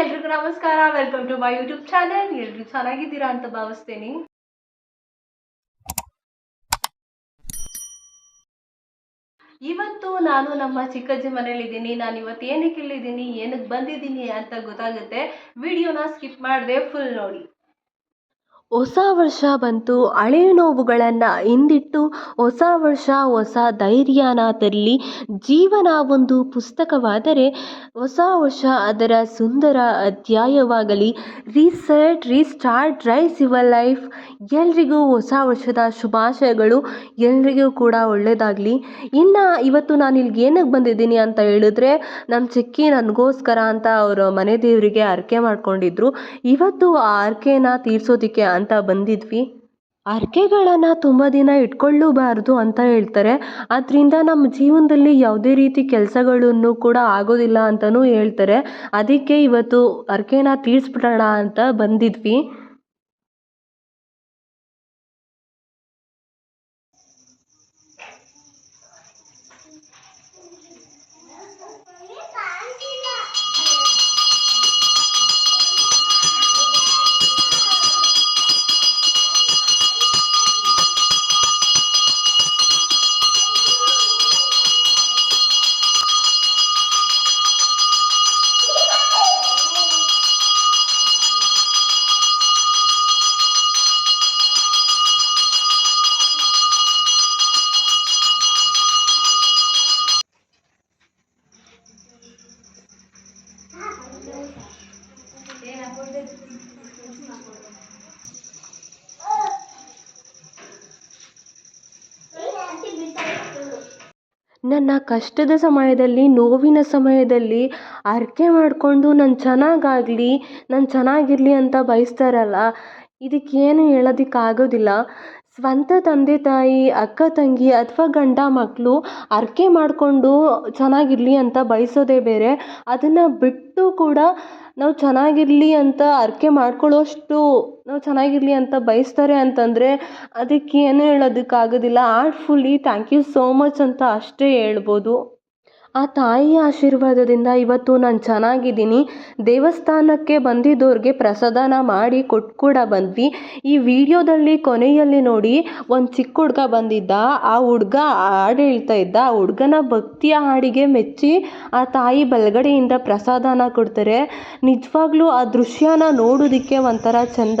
ಎಲ್ರಿಗೂ ನಮಸ್ಕಾರ. Welcome to my YouTube channel ಎಲ್ರು ಚೆನ್ನಾಗಿದ್ದೀರಾ ಅಂತ ಭಾವಿಸ್ತೇನೆ. ಇವತ್ತು ನಾನು ನಮ್ಮ ಚಿಕ್ಕಜ್ಜಿ ಮನೇಲಿದ್ದೀನಿ ನಾನು ಇವತ್ತು ಏನಕ್ಕೆ ಇಲ್ಲಿದ್ದೀನಿ, ಏನಕ್ಕೆ ಬಂದಿದ್ದೀನಿ ಅಂತ ಗೊತ್ತಾಗುತ್ತೆ. ವಿಡಿಯೋನ ಸ್ಕಿಪ್ ಮಾಡಿದೆ ಫುಲ್ ನೋಡಿ. ಹೊಸ ವರ್ಷ ಬಂತು, ಹಳೆ ನೋವುಗಳನ್ನು ಹಿಂದಿಟ್ಟು ಹೊಸ ವರ್ಷ, ಹೊಸ ಧೈರ್ಯನ ತರಲಿ. ಜೀವನ ಒಂದು ಪುಸ್ತಕವಾದರೆ ಹೊಸ ವರ್ಷ ಅದರ ಸುಂದರ ಅಧ್ಯಾಯವಾಗಲಿ. Reset, restart rise your life. ಎಲ್ರಿಗೂ ಹೊಸ ವರ್ಷದ ಶುಭಾಶಯಗಳು. ಎಲ್ರಿಗೂ ಕೂಡ ಒಳ್ಳೆಯದಾಗಲಿ ಇನ್ನು ಇವತ್ತು ನಾನು ಇಲ್ಲಿಗೆ ಏನಕ್ಕೆ ಬಂದಿದ್ದೀನಿ ಅಂತ ಹೇಳಿದ್ರೆ, ನಮ್ಮ ಚಿಕ್ಕಿ ನನಗೋಸ್ಕರ ಅಂತ ಅವರು ಮನೆ ದೇವರಿಗೆ ಹರಕೆ ಮಾಡ್ಕೊಂಡಿದ್ರು. ಇವತ್ತು ಆ ಹರಕೆನ ತೀರ್ಸೋದಕ್ಕೆ ಅಂತ ಬಂದಿದ್ವಿ. ಹರಕೆಗಳನ್ನು ತುಂಬ ದಿನ ಇಟ್ಕೊಳ್ಳೂಬಾರ್ದು ಅಂತ ಹೇಳ್ತಾರೆ. ಅದರಿಂದ ನಮ್ಮ ಜೀವನದಲ್ಲಿ ಯಾವುದೇ ರೀತಿ ಕೆಲಸಗಳನ್ನು ಕೂಡ ಆಗೋದಿಲ್ಲ ಅಂತಲೂ ಹೇಳ್ತಾರೆ. ಅದಕ್ಕೆ ಇವತ್ತು ಹರಕೆನ ತೀರಿಸ್ಬಿಡೋಣ ಅಂತ ಬಂದಿದ್ವಿ. ನನ್ನ ಕಷ್ಟದ ಸಮಯದಲ್ಲಿ, ನೋವಿನ ಸಮಯದಲ್ಲಿ ಅರ್ಕೆ ಮಾಡಿಕೊಂಡು ನಾನು ಚೆನ್ನಾಗಾಗಲಿ, ನಾನು ಚೆನ್ನಾಗಿರಲಿ ಅಂತ ಬಯಸ್ತಾರಲ್ಲ, ಇದಕ್ಕೇನು ಹೇಳೋದಕ್ಕಾಗೋದಿಲ್ಲ. ಸ್ವಂತ ತಂದೆ ತಾಯಿ, ಅಕ್ಕ ತಂಗಿ ಅಥವಾ ಗಂಡ ಮಕ್ಕಳು ಹರಕೆ ಮಾಡಿಕೊಂಡು ಚೆನ್ನಾಗಿರಲಿ ಅಂತ ಬಯಸೋದೇ ಬೇರೆ. ಅದನ್ನು ಬಿಟ್ಟು ಕೂಡ ನಾವು ಚೆನ್ನಾಗಿರಲಿ ಅಂತ ಹರಕೆ ಮಾಡ್ಕೊಳ್ಳೋಷ್ಟು ನಾವು ಚೆನ್ನಾಗಿರಲಿ ಅಂತ ಬಯಸ್ತಾರೆ ಅಂತಂದರೆ ಅದಕ್ಕೆ ಏನು ಹೇಳೋದಕ್ಕಾಗೋದಿಲ್ಲ. Artfully thank you so much ಅಂತ ಅಷ್ಟೇ ಹೇಳ್ಬೋದು. ಆ ತಾಯಿಯ ಆಶೀರ್ವಾದದಿಂದ ಇವತ್ತು ನಾನು ಚೆನ್ನಾಗಿದ್ದೀನಿ. ದೇವಸ್ಥಾನಕ್ಕೆ ಬಂದಿದ್ದವ್ರಿಗೆ ಪ್ರಸಾದನ ಮಾಡಿ ಕೊಟ್ಟು ಕೂಡ ಬಂದ್ವಿ. ಈ ವಿಡಿಯೋದಲ್ಲಿ ಕೊನೆಯಲ್ಲಿ ನೋಡಿ ಒಂದು ಚಿಕ್ಕ ಹುಡುಗ ಬಂದಿದ್ದ. ಆ ಹುಡ್ಗ ಹಾಡು ಹೇಳ್ತಾ ಇದ್ದ. ಆ ಹುಡ್ಗನ ಭಕ್ತಿಯ ಹಾಡಿಗೆ ಮೆಚ್ಚಿ ಆ ತಾಯಿ ಬಲಗಡೆಯಿಂದ ಪ್ರಸಾದನ ಕೊಡ್ತಾರೆ. ನಿಜವಾಗ್ಲೂ ಆ ದೃಶ್ಯನ ನೋಡೋದಕ್ಕೆ ಒಂಥರ ಚೆಂದ.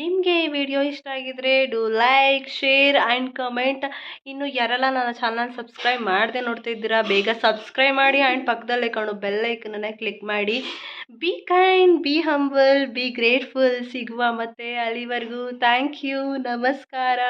ನಿಮಗೆ ಈ ವಿಡಿಯೋ ಇಷ್ಟ ಆಗಿದ್ರೆ do like, share and comment. ಇನ್ನು ಯಾರೆಲ್ಲ ನನ್ನ ಚಾನಲ್ ಸಬ್ಸ್ಕ್ರೈಬ್ ಮಾಡದೆ ನೋಡ್ತಾ ಇದ್ದೀರಾ ಬೇಗ ಸಬ್ಸ್ಕ್ರೈಬ್ ಮಾಡಿ ಆ್ಯಂಡ್ ಪಕ್ಕದಲ್ಲೇ ಕಾಣೋ ಬೆಲ್ ಐಕನನ್ನು ಕ್ಲಿಕ್ ಮಾಡಿ. Be kind be humble be grateful ಸಿಗುವ ಮತ್ತೆ ಅಲ್ಲಿವರೆಗೂ. ಥ್ಯಾಂಕ್ ಯು ನಮಸ್ಕಾರ.